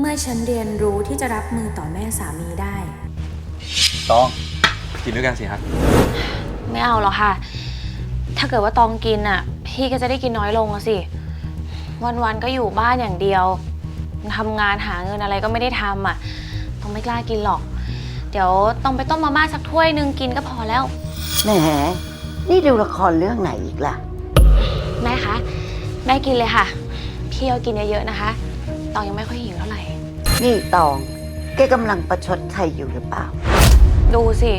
เมื่อฉันเรียนรู้ที่จะรับมือต่อแม่สามีได้ ต้องกินด้วยกันสิครับ ไม่เอาหรอกค่ะ ถ้าเกิดว่าตองกินอะ พี่ก็จะได้กินน้อยลงอะสิ วันๆก็อยู่บ้านอย่างเดียวทำงานหาเงินอะไรก็ไม่ได้ทำอะ ต้องไม่กล้ากินหรอก เดี๋ยวต้องไปต้มมาม่าสักถ้วยหนึงกินก็พอแล้ว แหม นี่ดูละครเรื่องไหนอีกล่ะ แม่คะ แม่กินเลยค่ะ พี่เอากินเยอะๆนะคะ ตองยังไม่ค่อยหิวเท่าไหร่ นี่ตอง แกกำลังประชดใครอยู่หรือเปล่า ดูสิ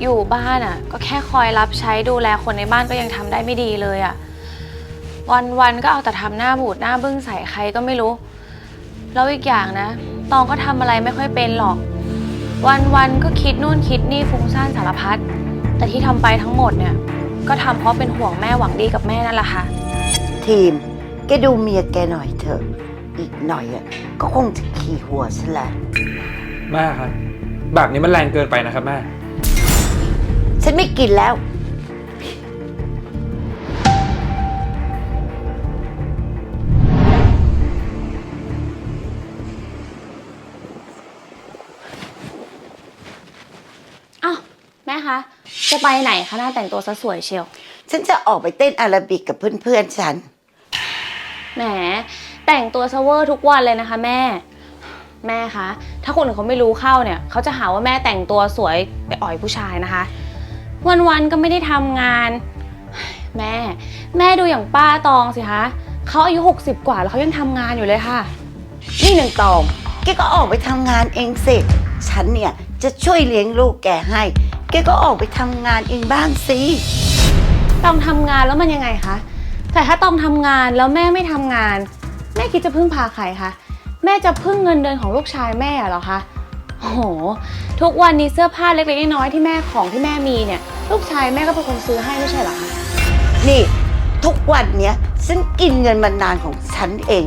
อยู่บ้านอะ ก็แค่คอยรับใช้ดูแลคนในบ้านก็ยังทำได้ไม่ดีเลยอะ วันๆก็เอาแต่ทำหน้าบูดหน้าบึ้งใส่ใครก็ไม่รู้ แล้วอีกอย่างนะ ตองก็ทำอะไรไม่ค่อยเป็นหรอกวันๆก็คิดนู่นคิดนี่ฟุ้งซ่านสารพัด แต่ที่ทำไปทั้งหมดเนี่ย ก็ทำเพราะเป็นห่วงแม่หวังดีกับแม่นั่นแหละค่ะ ทีม แกดูเมียแกหน่อยเถอะ อีกหน่อยอะ ก็คงจะขี่หัวฉันแหละ แม่ครับ แบบนี้มันแรงเกินไปนะครับแม่ ฉันไม่กินแล้ว อ้าวแม่คะ จะไปไหนคะหน้าแต่งตัวซะสวยเชียว ฉันจะออกไปเต้นอาราบิกกับเพื่อนๆฉัน แหม แต่งตัวเซเวอร์ทุกวันเลยนะคะแม่ แม่คะ ถ้าคนอื่นเขาไม่รู้เข้าเนี่ย เขาจะหาว่าแม่แต่งตัวสวยไปอ่อยผู้ชายนะคะ วันๆก็ไม่ได้ทำงาน แม่ แม่ดูอย่างป้าตองสิคะเขาอายุ 60 กว่าแล้วเขายังทำงานอยู่เลยค่ะ นี่หนึ่งตองแกก็ออกไปทำงานเองสิ ฉันเนี่ยจะช่วยเลี้ยงลูกแกให้ แกก็ออกไปทำงานเองบ้างสิ ตองทำงานแล้วมันยังไงคะ แต่ถ้าตองทำงานแล้วแม่ไม่ทำงาน แม่คิดจะพึ่งพาใครคะ แม่จะพึ่งเงินเดือนของลูกชายแม่เหรอคะโอ้โห ทุกวันนี้เสื้อผ้าเล็กๆน้อยๆที่แม่ของที่แม่มีเนี่ย ลูกชายแม่ก็เป็นคนซื้อให้ไม่ใช่เหรอคะ นี่ทุกวันเนี้ยฉันกินเงินมานานของฉันเอง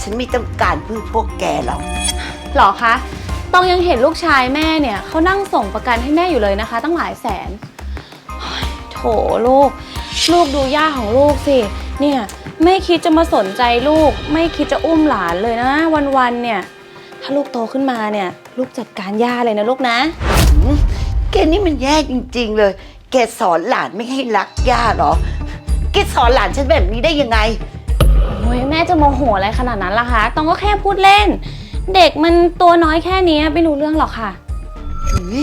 ฉันไม่ต้องการพึ่งพวกแกหรอกหรอคะตองยังเห็นลูกชายแม่เนี่ยเขานั่งส่งประกันให้แม่อยู่เลยนะคะ ตั้งหลายแสนโอ้ยโถลูก ลูกดูย่าของลูกสิ เนี่ย ไม่คิดจะมาสนใจลูก ไม่คิดจะอุ้มหลานเลยนะ วันๆเนี่ย ถ้าลูกโตขึ้นมาเนี่ย ลูกจัดการย่าเลยนะลูกนะแกนี่มันแย่จริง ๆ เลย แกสอนหลานไม่ให้รักย่าเหรอ แกสอนหลานฉันแบบนี้ได้ยังไง โอ้ยแม่จะโมโหอะไรขนาดนั้นล่ะคะ ตองก็แค่พูดเล่น เด็กมันตัวน้อยแค่นี้ไม่รู้เรื่องหรอกค่ะหืย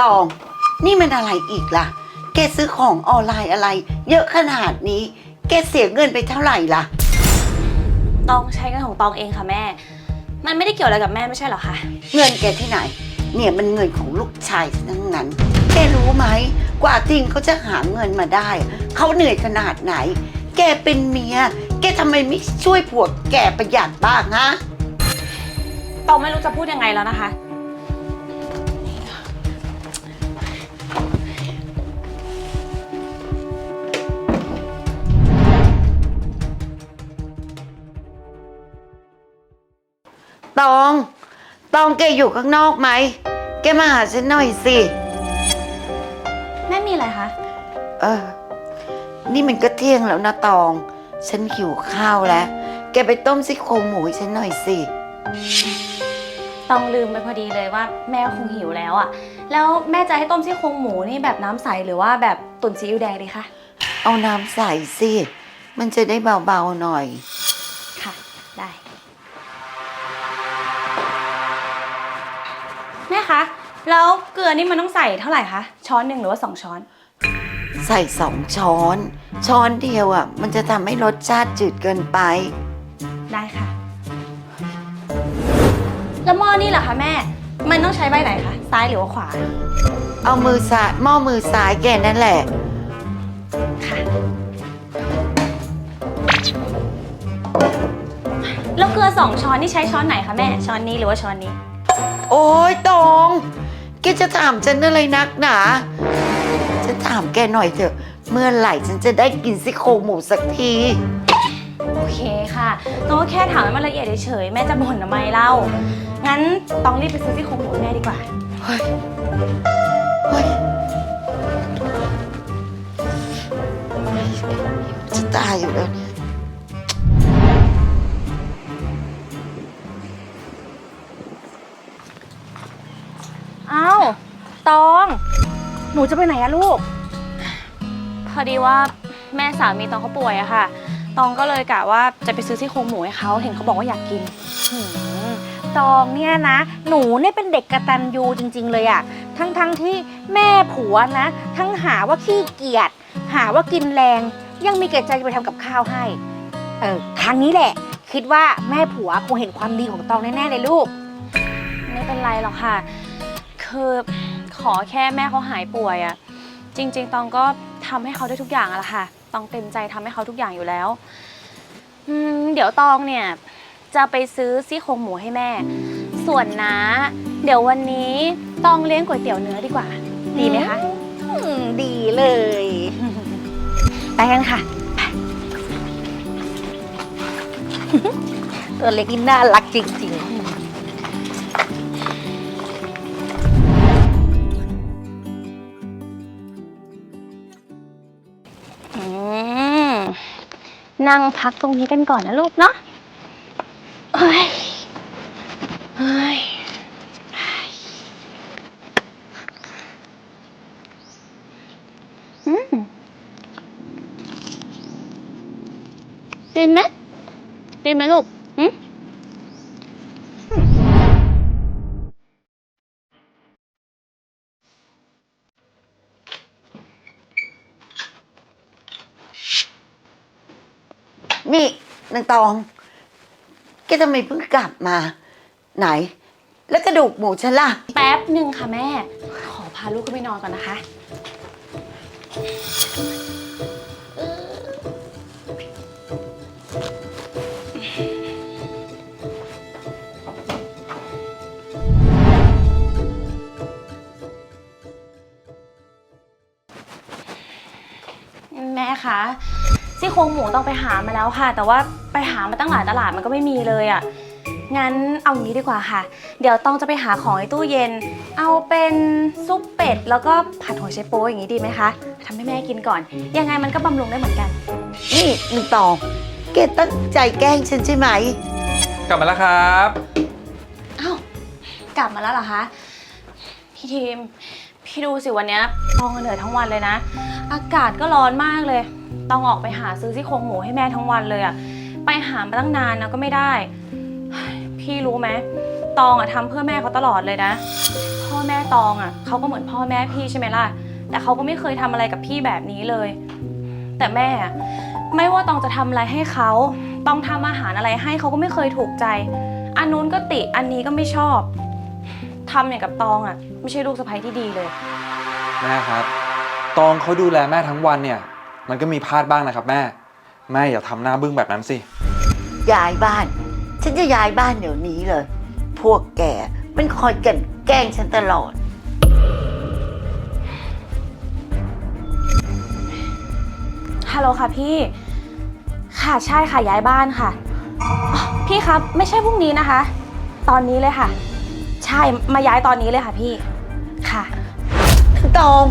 ตอง นี่มันอะไรอีกล่ะ แกซื้อของออนไลน์อะไร เยอะขนาดนี้ แกเสียเงินไปเท่าไหร่ล่ะ ตองใช้เงินของตองเองค่ะแม่ มันไม่ได้เกี่ยวอะไรกับแม่ไม่ใช่เหรอคะ เงินแกที่ไหน เนี่ยมันเงินของลูกชายทั้งนั้น แกรู้ไหม กว่าทิงเขาจะหาเงินมาได้ เขาเหนื่อยขนาดไหน แกเป็นเมีย แกทำไมไม่ช่วยผัวแกประหยัดบ้างฮะ ตองไม่รู้จะพูดยังไงแล้วนะคะ ตอง ตองแกอยู่ข้างนอกไหม แกมาหาฉันหน่อยสิ แม่มีอะไรคะ เออ นี่มันก็เที่ยงแล้วนะตอง ฉันหิวข้าวแล้ว แกไปต้มซี่โครงหมูให้ฉันหน่อยสิตองลืมไปพอดีเลยว่าแม่คงหิวแล้วอะแล้วแม่จะให้ต้มซี่โครงหมูนี่แบบน้ำใสหรือว่าแบบตุ๋นซีอิ๊วแดงดีคะ เอาน้ำใส่สิ มันจะได้เบาๆหน่อย ค่ะ ได้ คะ แล้วเกลือนี่มันต้องใส่เท่าไหร่คะ ช้อนหนึ่งหรือว่าสองช้อน ใส่สองช้อน ช้อนเดียวอะ มันจะทำให้รสชาติจืดเกินไป ได้ค่ะ แล้วหม้อนี่เหรอคะแม่ มันต้องใช้ใบไหนคะ ซ้ายหรือว่าขวา เอามือซ้ายหม้อมือซ้ายแกนั่นแหละ ค่ะ แล้วเกลือสองช้อนนี่ใช้ช้อนไหนคะแม่ ช้อนนี้หรือว่าช้อนนี้ โอ้ยตองแกจะถามฉันอะไรนักหนาฉันถามแกหน่อยเถอะ เมื่อไหร่ฉันจะได้กินซี่โครงหมูสักที โอ้ยตองก็แค่ถามให้มันละเอียดเฉยๆแม่จะบ่นทำไมเล่า งั้นตองรีบไปซื้อซี่โครงหมูให้แม่ดีกว่า เฮ้ย เฮ้ยจะตายอยู่แล้วเนี่ย อ้าวตอง หนูจะไปไหนอะลูก พอดีว่าแม่สามีตองเขาป่วยอะค่ะ ตองก็เลยกะว่าจะไปซื้อซี่โครงหมูให้เขาเห็นเขาบอกว่าอยากกิน หืมตองเนี่ยนะ หนูเนี่ยเป็นเด็กกระตันยูจริง ๆ เลยอะทั้งทั้งๆที่แม่ผัวนะ ทั้งหาว่าขี้เกียจหาว่ากินแรง ยังมีเกิดใจจะไปทำกับข้าวให้ เออครั้งนี้แหละ คิดว่าแม่ผัวคงเห็นความดีของตองแน่ๆเลยลูก ไม่เป็นไรหรอกค่ะ คือขอแค่แม่เขาหายป่วยอะจริง ๆ ตองก็ทำให้เขาได้ทุกอย่างอะละค่ะ ตองเต็มใจทำให้เขาทุกอย่างอยู่แล้วอืมเดี๋ยวตองเนี่ย จะไปซื้อซี่โครงหมูให้แม่ ส่วนน้าเดี๋ยววันนี้ตองเลี้ยงก๋วยเตี๋ยวเนื้อดีกว่า ดีไหมคะ อืมดีเลย ไปกันค่ะ ตัวเล็กนี่น่ารักจริง ๆ นั่งพักตรงนี้กันก่อนนะลูกเนาะเฮ้ยเฮ้ยอืมดีไหมดีไหมลูก นี่นางตอง แกทำไมเพิ่งกลับมา ไหน แล้วกระดูกหมูฉันล่ะ แป๊บหนึ่งค่ะแม่ ขอพาลูกขึ้นไปนอนก่อนนะคะ แม่คะ ซี่โครงหมูต้องไปหามาแล้วค่ะ แต่ว่าไปหามาตั้งหลายตลาดมันก็ไม่มีเลยอะ่ะงั้นเอางี้ดีกว่าค่ะ เดี๋ยวต้องจะไปหาของในตู้เย็น เอาเป็นซุปเป็ดแล้วก็ผัดหัวไชโป๊อย่างนี้ดีไหมคะทำให้แม่กินก่อน ยังไงมันก็บำรุงได้เหมือนกัน นี่นางตองแกตั้งใจแกล้งฉันใช่ไหม กลับมาแล้วครับอ้าวกลับมาแล้วเหรอคะ พี่ทีม พี่ดูสิวันเนี้ยต้องเหนื่อยทั้งวันเลยนะ อากาศก็ร้อนมากเลย ต้องออกไปหาซื้อซี่โครงหมูให้แม่ทั้งวันเลยอะไปหามาตั้งนานนะก็ไม่ได้ พี่รู้ไหมตองอะทำเพื่อแม่เขาตลอดเลยนะ พ่อแม่ตองอะเขาก็เหมือนพ่อแม่พี่ใช่ไหมล่ะ แต่เขาก็ไม่เคยทำอะไรกับพี่แบบนี้เลย แต่แม่อะไม่ว่าตองจะทำอะไรให้เขาต้องทำอาหารอะไรให้เขาก็ไม่เคยถูกใจ อันนู้นก็ติอันนี้ก็ไม่ชอบทำอย่างกับตองอะไม่ใช่ลูกสะใภ้ที่ดีเลย แม่ครับ ตองเขาดูแลแม่ทั้งวันเนี่ย มันก็มีพลาดบ้างนะครับแม่ แม่อย่าทำหน้าบึ้งแบบนั้นสิ ย้ายบ้าน ฉันจะย้ายบ้านเดี๋ยวนี้เลย พวกแกมันคอยกลันแกล้งฉันตลอด ฮัลโหลค่ะพี่ ค่ะใช่ค่ะย้ายบ้านค่ะอ๋อพี่ครับไม่ใช่พรุ่งนี้นะคะ ตอนนี้เลยค่ะ ใช่มาย้ายตอนนี้เลยค่ะพี่ ค่ะ ตอง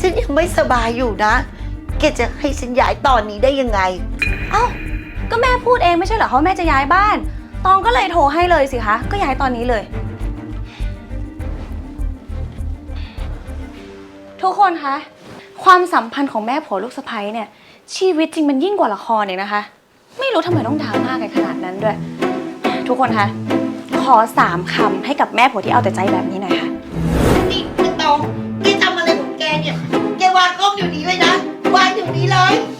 ฉันยังไม่สบายอยู่นะ แกจะให้ฉันย้ายตอนนี้ได้ยังไง เอ้า ก็แม่พูดเองไม่ใช่เหรอเขาแม่จะย้ายบ้าน ตองก็เลยโทรให้เลยสิคะ ก็ย้ายตอนนี้เลย ทุกคนคะ ความสัมพันธ์ของแม่ผัวลูกสะใภ้เนี่ย ชีวิตจริงมันยิ่งกว่าละครเนี่ยนะคะ ไม่รู้ทำไมต้องดราม่ากันขนาดนั้นด้วย ทุกคนคะ ขอสามคำให้กับแม่ผัวที่เอาแต่ใจแบบนี้หน่อยค่ะ นี่ไอ้ตองแกทำอะไรของแกเนี่ย แกวางกล้องอยู่นี้เลยนะ đừng đi lớn